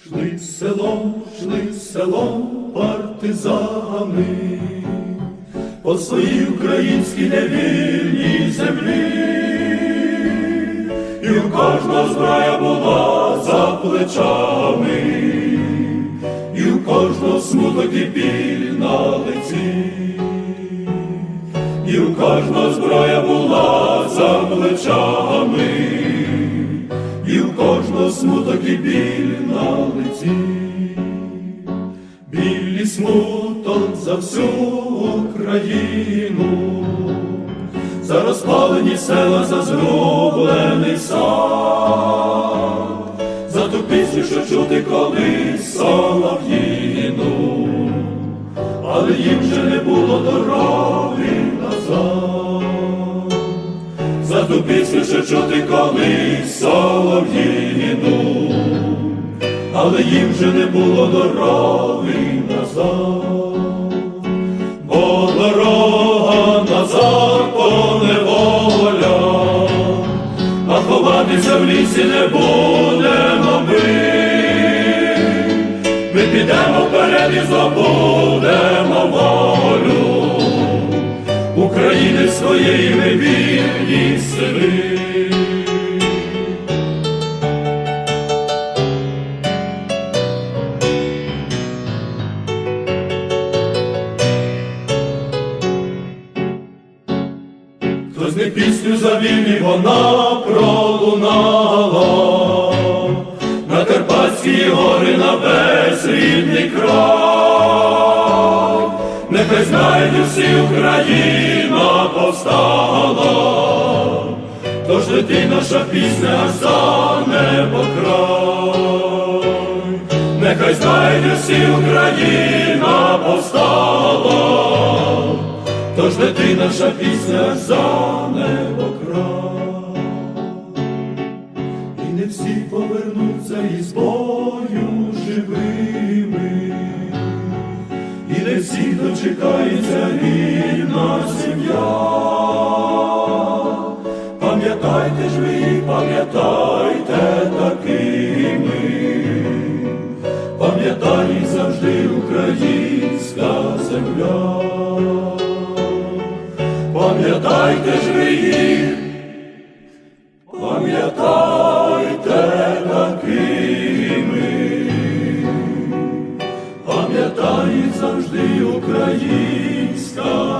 Шли селом, шли селом партизани. По своїй українській невільній землі, і у кожного зброя була за плечами, і у кожного смуток і біль на лиці, і у кожного зброя була за плечами кожного смуток і біль на лиці, білі смуток за всю Україну, за розпалені села, за зроблений сад, за ту пісню, що чути колись солов'їну, але їм вже не було дороги назад. за ту пісню, що чути колись солов'їну, але їм вже не було дороги назад, бо дорога назад по неволя, а ховатися в лісі не будемо ми. Ми підемо вперед і здобудемо своєї ми вільні сини. Хтось не пісню завів і вона пролунала на Карпатські гори на весь рідний край. Нехай знають усі Україна повстала, тож лети наша пісня за небо край. Нехай знають усі Україна повстала, тож лети наша пісня за небо край. І не всі повернуться із бою живими, і не всі дочекається рідна сім'я. земля, пам'ятайте ж ви їх, пам'ятайте такими, пам'ятає завжди українська.